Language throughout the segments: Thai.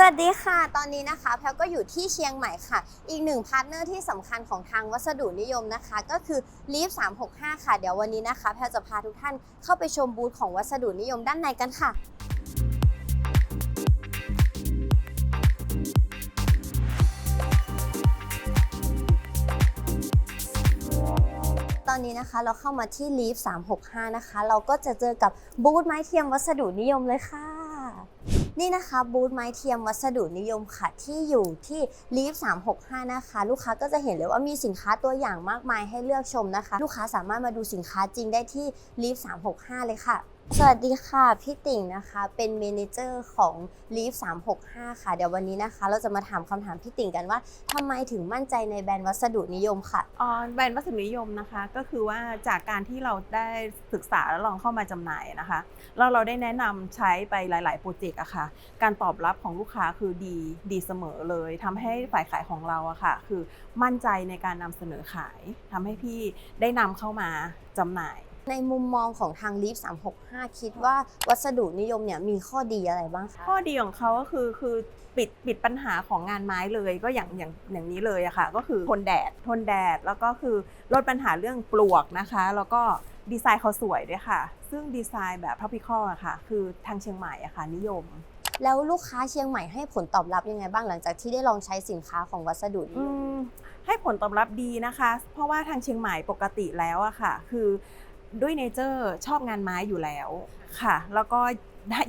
สวัสดีค่ะ ตอนนี้นะคะแพลก็อยู่ที่เชียงใหม่ค่ะ อีกหนึ่งพาร์ทเนอร์ที่สำคัญของทางวัสดุนิยมนะคะ ก็คือ Leaf 365 ค่ะ เดี๋ยววันนี้นะคะแพลจะพาทุกท่านเข้าไปชมบูธของวัสดุนิยมด้านในกันค่ะตอนนี้นะคะเราเข้ามาที่ Leaf 365 นะคะ เราก็จะเจอกับบูธไม้เทียมวัสดุนิยมเลยค่ะ นี่นะคะบูธไม้เทียมวัสดุนิยมค่ะที่อยู่ที่ลีฟ365 นะคะ ลูกค้าก็จะเห็นเลยว่ามีสินค้าตัวอย่างมากมายให้เลือกชมนะคะ ลูกค้าสามารถมาดูสินค้าจริงได้ที่ลีฟ365 เลยค่ะ สวัสดีค่ะ พี่ติ่งนะคะ เป็นเมนเจอร์ของ Leaf 365 ค่ะ เดี๋ยววันนี้นะคะ เราจะมาถามคำถามพี่ติ่งกันว่าทำไมถึงมั่นใจในแบรนด์วัสดุนิยมค่ะอ่าแบรนด์วัสดุนิยมนะคะ ก็คือว่าจากการที่เราได้ศึกษาและลองเข้ามาจำหน่ายนะคะแล้วเราได้แนะนำใช้ไปหลาย ๆ โปรเจกต์อะค่ะ การตอบรับของลูกค้าคือดีดีเสมอเลยทำให้ฝ่ายขายของเราอะค่ะ คือมั่นใจในการนำเสนอขายทำให้พี่ได้นำเข้ามาจำหน่าย ในมุมมองของทาง Leaf 365 คิดว่าวัสดุนิยมเนี่ยมีข้อดีอะไรบ้างคะข้อดีของเขาก็คือคือปิดปิดปัญหาของงานไม้เลยก็อย่างอย่างอย่างนี้เลยอะค่ะ ก็คือทนแดดทนแดดแล้วก็คือลดปัญหาเรื่องปลวกนะคะ แล้วก็ดีไซน์เขาสวยด้วยค่ะ ซึ่งดีไซน์แบบ tropical อะค่ะ คือทางเชียงใหม่อะค่ะ นิยม แล้วลูกค้าเชียงใหม่ให้ผลตอบรับยังไงบ้างหลังจากที่ได้ลองใช้สินค้าของวัสดุนิอืยมมให้ผลตอบรับดีนะคะ เพราะว่าทางเชียงใหม่ปกติแล้วอะค่ะ คือ ด้วยเนเจอร์ชอบงานไม้อยู่แล้วค่ะ แล้วก็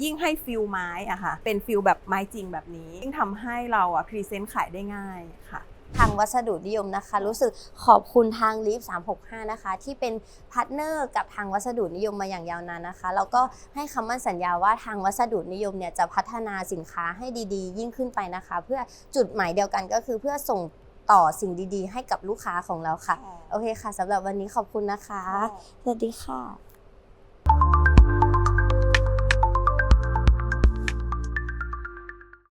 ยิ่งให้ฟิลไม้อะค่ะ เป็นฟิลแบบไม้จริงแบบนี้ ยิ่งทำให้เราอะพรีเซนต์ขายได้ง่ายค่ะทางวัสดุนิยมนะคะ รู้สึกขอบคุณทาง Leaf 365 นะคะ ที่เป็นพาร์ทเนอร์กับทางวัสดุนิยมมาอย่างยาวนานนะคะ แล้วก็ให้คำมั่นสัญญาว่าทางวัสดุนิยมเนี่ยจะพัฒนาสินค้าให้ดีๆ ยิ่งขึ้นไปนะคะ เพื่อจุดหมายเดียวกันก็คือเพื่อส่ง ต่อสิ่งดีๆ ให้กับลูกค้าของเราค่ะ โอเคค่ะสำหรับวันนี้ขอบคุณนะคะ สวัสดีค่ะ